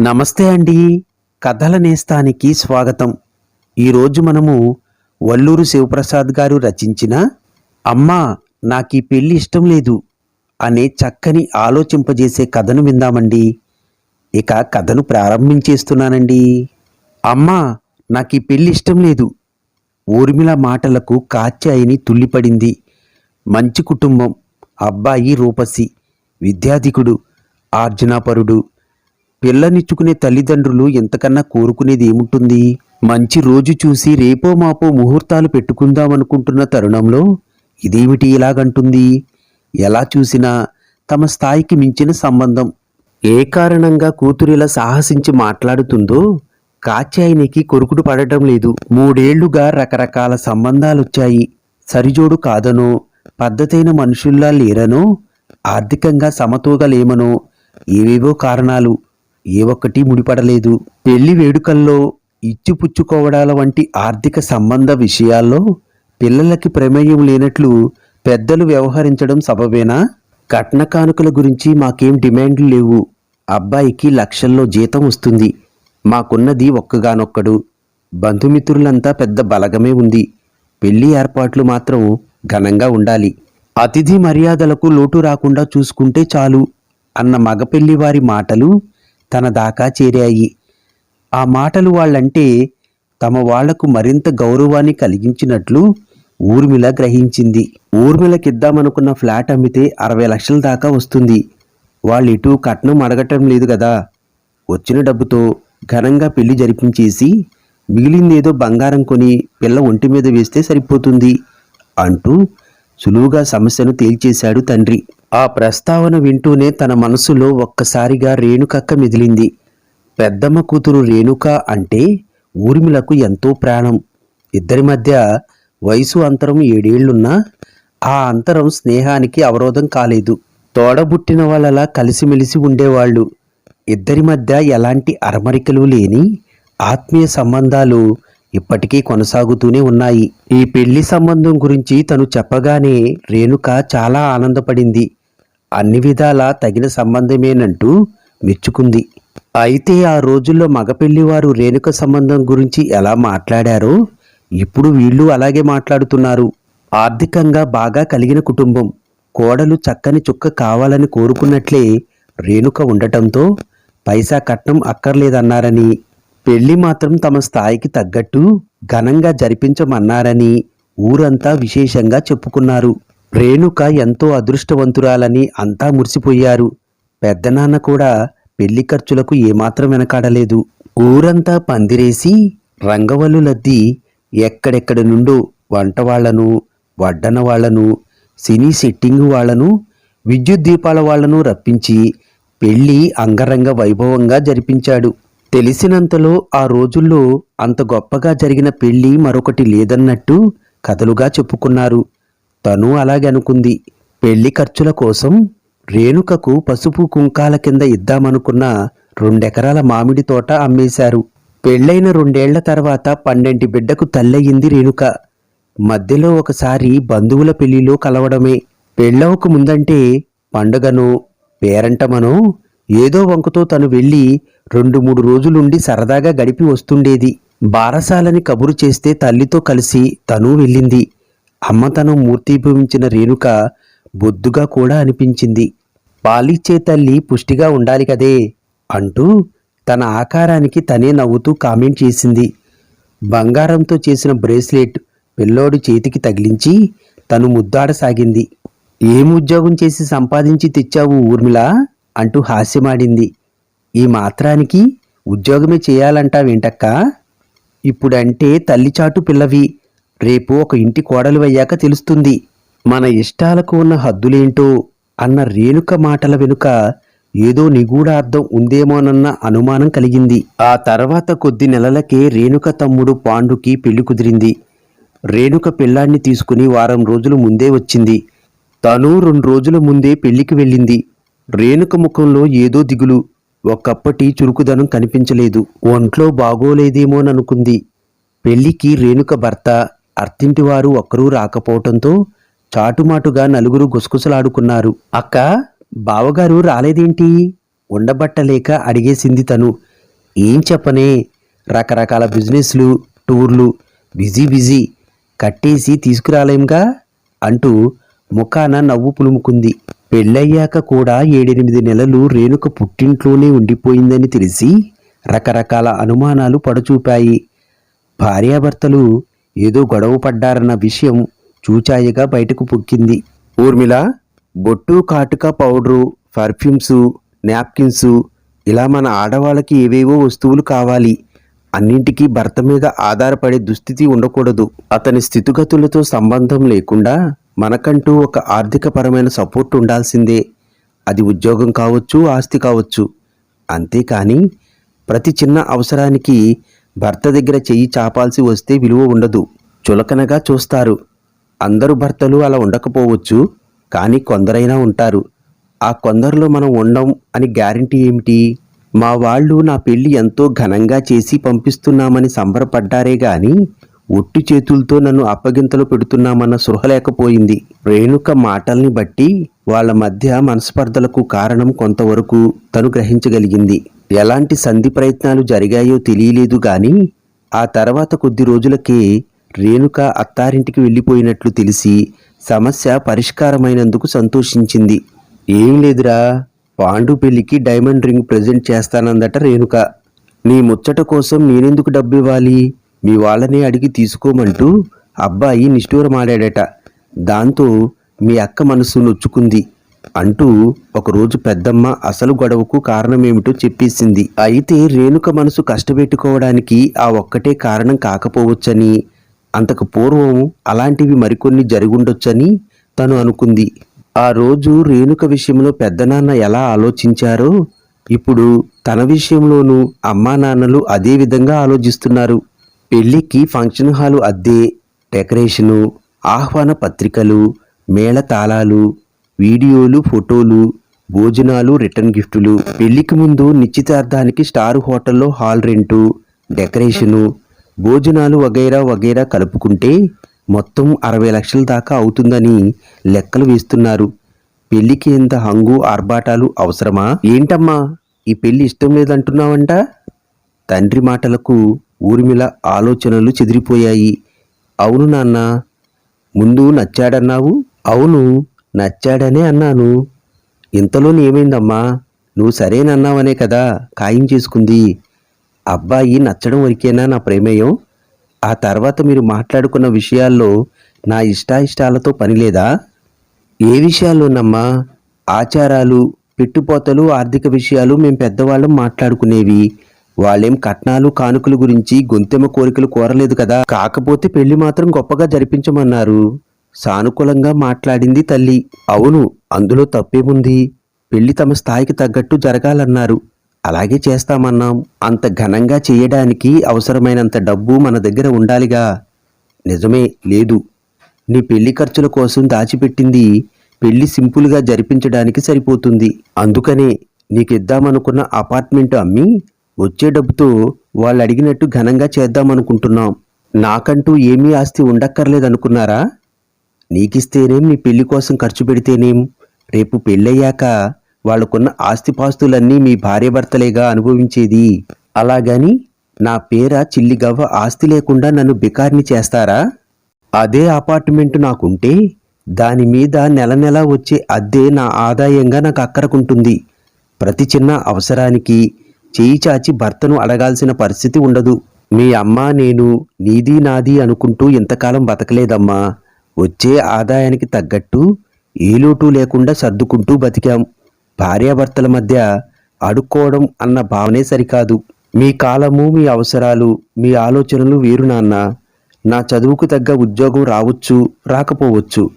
నమస్తే అండి. కథల నేస్తానికి స్వాగతం. ఈరోజు మనము వల్లూరు శివప్రసాద్ గారు రచించిన అమ్మా నాకు ఈ పెళ్ళి ఇష్టం లేదు అనే చక్కని ఆలోచింపజేసే కథను విందామండి. ఇక కథను ప్రారంభించేస్తున్నానండి. అమ్మా నాకు ఈ పెళ్ళి ఇష్టం లేదు. ఊర్మిళ మాటలకు కాత్యాయిని తుల్లిపడింది. మంచి కుటుంబం అబ్బాయి రూపసి విద్యాధికుడు ఆర్జనాపరుడు పిల్లనిచ్చుకునే తల్లిదండ్రులు ఎంతకన్నా కోరుకునేది ఏముంటుంది? మంచి రోజు చూసి రేపో మాపో ముహూర్తాలు పెట్టుకుందామనుకుంటున్న తరుణంలో ఇదేమిటి ఇలాగంటుంది? ఎలా చూసినా తమ స్థాయికి మించిన సంబంధం. ఏ కారణంగా కూతురిలా సాహసించి మాట్లాడుతుందో కాత్యాయనికి కొరుకుడు పడటం లేదు. మూడేళ్ళుగా రకరకాల సంబంధాలొచ్చాయి. సరిజోడు కాదనో పద్ధతైన మనుషుల్లా లేరనో ఆర్థికంగా సమతూగలేమనో ఏవేవో కారణాలు. ఏ ఒక్కటి ముడిపడలేదు. పెళ్ళి వేడుకల్లో ఇచ్చిపుచ్చుకోవడాల వంటి ఆర్థిక సంబంధ విషయాల్లో పిల్లలకి ప్రమేయం లేనట్లు పెద్దలు వ్యవహరించడం సబబేనా? కట్న కానుకల గురించి మాకేం డిమాండ్లు లేవు. అబ్బాయికి లక్షల్లో జీతం వస్తుంది. మాకున్నది ఒక్కగానొక్కడు. బంధుమిత్రులంతా పెద్ద బలగమే ఉంది. పెళ్ళి ఏర్పాట్లు మాత్రం ఘనంగా ఉండాలి. అతిథి మర్యాదలకు లోటు రాకుండా చూసుకుంటే చాలు అన్న మగ పెళ్ళివారి మాటలు తన దాకా చేరాయి. ఆ మాటలు వాళ్ళంటే తమ వాళ్ళకు మరింత గౌరవాన్ని కలిగించినట్లు ఊర్మిళ గ్రహించింది. ఊర్మిళకిద్దామనుకున్న ఫ్లాట్ అమ్మితే అరవై లక్షల దాకా వస్తుంది. వాళ్ళిటు కట్నం అడగటం లేదు కదా వచ్చిన డబ్బుతో ఘనంగా పెళ్ళి జరిపించేసి మిగిలిందేదో బంగారం కొని పిల్ల ఒంటి మీద వేస్తే సరిపోతుంది అంటూ సులువుగా సమస్యను తేల్చేశాడు తండ్రి. ఆ ప్రస్తావన వింటూనే తన మనసులో ఒక్కసారిగా రేణుకక్క మిదిలింది. పెద్దమ్మ కూతురు రేణుక అంటే ఊర్మిళకు ఎంతో ప్రాణం. ఇద్దరి మధ్య వయసు అంతరం ఏడేళ్ళున్నా ఆ అంతరం స్నేహానికి అవరోధం కాలేదు. తోడబుట్టిన వాళ్ళలా కలిసిమెలిసి ఉండేవాళ్ళు. ఇద్దరి మధ్య ఎలాంటి అరమరికలు లేని ఆత్మీయ సంబంధాలు ఇప్పటికీ కొనసాగుతూనే ఉన్నాయి. ఈ పెళ్ళి సంబంధం గురించి తను చెప్పగానే రేణుక చాలా ఆనందపడింది. అన్ని విధాలా తగిన సంబంధమేనంటూ మెచ్చుకుంది. అయితే ఆ రోజుల్లో మగపెళ్ళివారు రేణుక సంబంధం గురించి ఎలా మాట్లాడారో ఇప్పుడు వీళ్ళు అలాగే మాట్లాడుతున్నారు. ఆర్థికంగా బాగా కలిగిన కుటుంబం కోడలు చక్కని చుక్క కావాలని కోరుకున్నట్లే రేణుక ఉండటంతో పైసా కట్నం అక్కర్లేదన్నారని పెళ్ళి మాత్రం తమ స్థాయికి తగ్గట్టు ఘనంగా జరిపించమన్నారని ఊరంతా విశేషంగా చెప్పుకున్నారు. రేణుక ఎంతో అదృష్టవంతురాలని అంతా మురిసిపోయారు. పెద్దనాన్న కూడా పెళ్ళి ఖర్చులకు ఏమాత్రం వెనకాడలేదు. ఊరంతా పందిరేసి రంగవల్లులద్ది ఎక్కడెక్కడి నుండో వంటవాళ్ళను వడ్డన వాళ్ళను సినీ సెట్టింగ్ వాళ్ళను విద్యుత్ దీపాల వాళ్ళను రప్పించి పెళ్ళి అంగరంగ వైభవంగా జరిపించాడు. తెలిసినంతలో ఆ రోజుల్లో అంత గొప్పగా జరిగిన పెళ్ళి మరొకటి లేదన్నట్టు కథలుగా చెప్పుకున్నారు. తను అలాగనుకుంది. పెళ్ళి ఖర్చుల కోసం రేణుకకు పసుపు కుంకాల కింద ఇద్దామనుకున్న రెండెకరాల మామిడి తోట అమ్మేశారు. పెళ్ళైన రెండేళ్ళ తర్వాత పన్నెంటి బిడ్డకు తల్లయింది రేణుక. మధ్యలో ఒకసారి బంధువుల పెళ్ళిలో కలవడమే. పెళ్ళవకు ముందంటే పండగనో పేరంటమనో ఏదో వంకతో తను వెళ్ళి రెండు మూడు రోజులుండి సరదాగా గడిపి వస్తుండేది. బారసాలని కబురు చేస్తే తల్లితో కలిసి తను వెళ్ళింది. అమ్మతనం మూర్తిభవించిన రేణుక బొద్దుగా కూడా అనిపించింది. పాలిచ్చే తల్లి పుష్టిగా ఉండాలి కదే అంటూ తన ఆకారానికి తనే నవ్వుతూ కామెంట్ చేసింది. బంగారంతో చేసిన బ్రేస్లెట్ పిల్లోడి చేతికి తగిలించి తను ముద్దాడసాగింది. ఏం ఉద్యోగం చేసి సంపాదించి తెచ్చావు ఊర్మిళ? అంటూ హాస్యమాడింది. ఈ మాత్రానికి ఉద్యోగమే చేయాలంటావేంటక్కా? ఇప్పుడంటే తల్లిచాటు పిల్లవి. రేపు ఒక ఇంటి కోడలు అయ్యాక తెలుస్తుంది. మన ఇష్టాలకు ఉన్న హద్దులేంటో అన్న రేణుక మాటల వెనుక ఏదో నిగూఢ అర్థం ఉందేమోనన్న అనుమానం కలిగింది. ఆ తర్వాత కొద్ది నెలలకే రేణుక తమ్ముడు పాండుకి పెళ్ళి కుదిరింది. రేణుక పిల్లాన్ని తీసుకుని వారం రోజులు ముందే వచ్చింది. తను రెండు రోజుల ముందే పెళ్ళికి వెళ్ళింది. రేణుక ముఖంలో ఏదో దిగులు ఒకప్పటి చురుకుదనం కనిపించలేదు. ఒంట్లో బాగోలేదేమోననుకుంది. పెళ్ళికి రేణుక భర్త అర్తింటివారు ఒక్కరూ రాకపోవటంతో చాటుమాటుగా నలుగురు గుసగుసలాడుకున్నారు. అక్క బావగారు రాలేదేంటి? ఉండబట్టలేక అడిగేసింది తను. ఏం చెప్పనే? రకరకాల బిజినెస్లు టూర్లు బిజీ బిజీ. కట్టేసి తీసుకురాలేంగా? అంటూ ముఖాన నవ్వు పులుముకుంది. పెళ్ళయ్యాక కూడా ఏడెనిమిది నెలలు రేణుక పుట్టింట్లోనే ఉండిపోయిందని తెలిసి రకరకాల అనుమానాలు పడచూపాయి. భార్యాభర్తలు ఏదో గొడవ పడ్డారన్న విషయం చూచాయగా బయటకు పొక్కింది. ఊర్మిళ బొట్టు కాటుక పౌడరు పర్ఫ్యూమ్స్ నాప్కిన్సు ఇలా మన ఆడవాళ్ళకి ఏవేవో వస్తువులు కావాలి. అన్నింటికీ భర్త మీద ఆధారపడే దుస్థితి ఉండకూడదు. అతని స్థితిగతులతో సంబంధం లేకుండా మనకంటూ ఒక ఆర్థికపరమైన సపోర్ట్ ఉండాల్సిందే. అది ఉద్యోగం కావచ్చు ఆస్తి కావచ్చు. అంతేకాని ప్రతి చిన్న అవసరానికి భర్త దగ్గర చెయ్యి చాపాల్సి వస్తే విలువ ఉండదు. చులకనగా చూస్తారు. అందరు భర్తలు అలా ఉండకపోవచ్చు కానీ కొందరైనా ఉంటారు. ఆ కొందరిలో మనం ఉండం అని గ్యారంటీ ఏమిటి? మా వాళ్ళు నా పెళ్ళి ఎంతో ఘనంగా చేసి పంపిస్తున్నామని సంబరపడ్డారే గాని ఒట్టి చేతులతో నన్ను అప్పగింతలు పెడుతున్నామన్న సృహ లేకపోయింది. రేణుక మాటల్ని బట్టి వాళ్ళ మధ్య మనస్పర్ధలకు కారణం కొంతవరకు తను గ్రహించగలిగింది. ఎలాంటి సంధి ప్రయత్నాలు జరిగాయో తెలియలేదు గాని ఆ తర్వాత కొద్ది రోజులకే రేణుక అత్తారింటికి వెళ్ళిపోయినట్లు తెలిసి సమస్య పరిష్కారమైనందుకు సంతోషించింది. ఏం లేదురా పాండు పెళ్ళికి డైమండ్ రింగ్ ప్రజెంట్ చేస్తానందట రేణుక. నీ ముచ్చట కోసం నేనెందుకు డబ్బు ఇవ్వాలి మీ వాళ్ళనే అడిగి తీసుకోమంటూ అబ్బాయి నిష్ఠూరమాడాడట. దాంతో మీ అక్క మనసు నొచ్చుకుంది. అంటూ ఒకరోజు పెద్దమ్మ అసలు గొడవకు కారణమేమిటో చెప్పేసింది. అయితే రేణుక మనసు కష్టపెట్టుకోవడానికి ఆ ఒక్కటే కారణం కాకపోవచ్చని అంతకు పూర్వం అలాంటివి మరికొన్ని జరుగుండొచ్చని తను అనుకుంది. ఆ రోజు రేణుక విషయంలో పెద్దనాన్న ఎలా ఆలోచించారో ఇప్పుడు తన విషయంలోనూ అమ్మా నాన్నలు అదే విధంగా ఆలోచిస్తున్నారు. పెళ్ళికి ఫంక్షన్ హాలు అద్దె డెకరేషను ఆహ్వాన పత్రికలు మేళ తాళాలు వీడియోలు ఫోటోలు భోజనాలు రిటర్న్ గిఫ్టులు. పెళ్ళికి ముందు నిశ్చితార్థానికి స్టార్ హోటల్లో హాల్ రెంటు డెకరేషను భోజనాలు వగైరా వగైరా కలుపుకుంటే మొత్తం అరవై లక్షల దాకా అవుతుందని లెక్కలు వేస్తున్నారు. పెళ్ళికి ఎంత హంగు ఆర్భాటాలు అవసరమా? ఏంటమ్మా ఈ పెళ్ళి ఇష్టం లేదంటున్నావంట? తండ్రి మాటలకు ఊర్మిళ ఆలోచనలు చెదిరిపోయాయి. అవును నాన్న ముందు నచ్చాడన్నావు? అవును నచ్చాడనే అన్నాను. ఇంతలో ఏమైందమ్మా? నువ్వు సరేనన్నావనే కదా ఖాయం చేసుకుంది. అబ్బాయి నచ్చడం వరకేనా నా ప్రేమేయం? ఆ తర్వాత మీరు మాట్లాడుకున్న విషయాల్లో నా ఇష్టాయిష్టాలతో పని లేదా? ఏ విషయాల్లోనమ్మా? ఆచారాలు పెట్టుపోతలు ఆర్థిక విషయాలు మేము పెద్దవాళ్ళం మాట్లాడుకునేవి. వాళ్ళేం కట్నాలు కానుకల గురించి గొంతెమ్మ కోరికలు కోరలేదు కదా. కాకపోతే పెళ్ళి మాత్రం గొప్పగా జరిపించమన్నారు. సానుకూలంగా మాట్లాడింది తల్లి. అవును అందులో తప్పేముంది? పెళ్ళి తమ స్థాయికి తగ్గట్టు జరగాలన్నారు. అలాగే చేస్తామన్నాం. అంత ఘనంగా చేయడానికి అవసరమైనంత డబ్బు మన దగ్గర ఉండాలిగా. నిజమే లేదు. నీ పెళ్ళి ఖర్చుల కోసం దాచిపెట్టింది పెళ్ళి సింపుల్గా జరిపించడానికి సరిపోతుంది. అందుకనే నీకిద్దామనుకున్న అపార్ట్మెంట్ అమ్మి వచ్చే డబ్బుతో వాళ్ళు అడిగినట్టు ఘనంగా చేద్దామనుకుంటున్నాం. నాకంటూ ఏమీ ఆస్తి ఉండక్కర్లేదనుకున్నారా? నీకిస్తేనేం నీ పెళ్ళి కోసం ఖర్చు పెడితేనేం? రేపు పెళ్ళయ్యాక వాళ్ళకున్న ఆస్తిపాస్తులన్నీ మీ భార్యాభర్తలేగా అనుభవించేది. అలాగని నా పేర చిల్లిగవ్వ ఆస్తి లేకుండా నన్ను బికార్ని చేస్తారా? అదే అపార్ట్మెంట్ నాకుంటే దాని మీద నెల నెల వచ్చే అద్దె నా ఆదాయంగా నాకు అక్కరకుంటుంది. ప్రతి చిన్న అవసరానికి చేయి చాచి భర్తను అడగాల్సిన పరిస్థితి ఉండదు. మీ అమ్మ నేను నీది నాది అనుకుంటూ ఇంతకాలం బతకలేదమ్మా. వచ్చే ఆదాయానికి తగ్గట్టు ఏ లోటు లేకుండా సర్దుకుంటూ బతికాం. భార్యాభర్తల మధ్య అడుక్కోవడం అన్న భావనే సరికాదు. మీ కాలము మీ అవసరాలు మీ ఆలోచనలు వేరు నాన్న. నా చదువుకు తగ్గ ఉద్యోగం రావచ్చు రాకపోవచ్చు.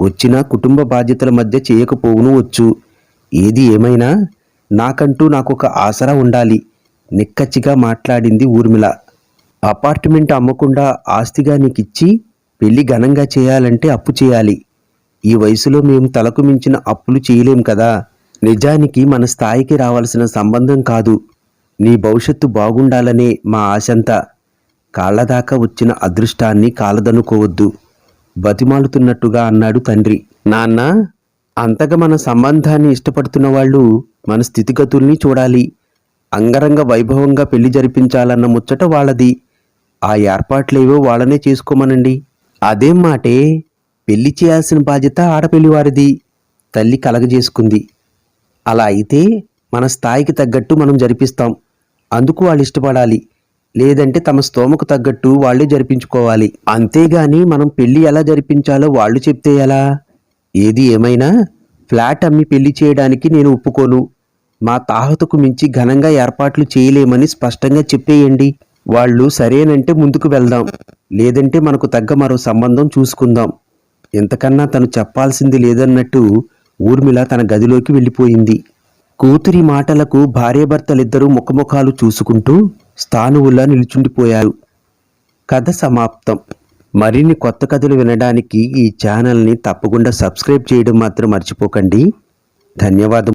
వచ్చినా కుటుంబ బాధ్యతల మధ్య చేయకపోవును వచ్చు. ఏది ఏమైనా నాకంటూ నాకొక ఆసరా ఉండాలి. నిక్కచ్చిగా మాట్లాడింది ఊర్మిళ. అపార్ట్మెంట్ అమ్మకుండా ఆస్తిగా నీకిచ్చి పెళ్ళి ఘనంగా చేయాలంటే అప్పు చేయాలి. ఈ వయసులో మేము తలకు మించిన అప్పులు చేయలేం కదా. నిజానికి మన స్థాయికి రావాల్సిన సంబంధం కాదు. నీ భవిష్యత్తు బాగుండాలనే మా ఆశంతా. కాళ్ళదాకా వచ్చిన అదృష్టాన్ని కాలదనుకోవద్దు. బతిమాలుతున్నట్టుగా అన్నాడు తండ్రి. నాన్న అంతగా మన సంబంధాన్ని ఇష్టపడుతున్న వాళ్ళు మన స్థితిగతుల్ని చూడాలి. అంగరంగ వైభవంగా పెళ్ళి జరిపించాలన్న ముచ్చట వాళ్ళది. ఆ ఏర్పాట్లేవో వాళ్ళనే చేసుకోమనండి. అదేం మాటే పెళ్ళి చేయాల్సిన బాధ్యత ఆడపెళ్ళివారిది తల్లి కలగజేసుకుంది. అలా అయితే మన స్థాయికి తగ్గట్టు మనం జరిపిస్తాం. అందుకు వాళ్ళు ఇష్టపడాలి. లేదంటే తమ స్తోమకు తగ్గట్టు వాళ్ళే జరిపించుకోవాలి. అంతేగాని మనం పెళ్ళి ఎలా జరిపించాలో వాళ్ళు చెప్తే ఎలా? ఏది ఏమైనా ఫ్లాట్ అమ్మి పెళ్ళి చేయడానికి నేను ఒప్పుకోను. మా తాహతకు మించి ఘనంగా ఏర్పాట్లు చేయలేమని స్పష్టంగా చెప్పేయండి. వాళ్ళు సరేనంటే ముందుకు వెళ్దాం లేదంటే మనకు తగ్గ మరో సంబంధం చూసుకుందాం. ఇంతకన్నా తను చెప్పాల్సింది లేదన్నట్టు ఊర్మిళ తన గదిలోకి వెళ్ళిపోయింది. కూతురి మాటలకు భార్యాభర్తలిద్దరూ ముఖముఖాలు చూసుకుంటూ స్థానువుల్లా నిల్చుండిపోయారు. కథ సమాప్తం. మరిన్ని కొత్త కథలు వినడానికి ఈ ఛానల్ని తప్పకుండా సబ్స్క్రైబ్ చేయడం మాత్రం మర్చిపోకండి. ధన్యవాదం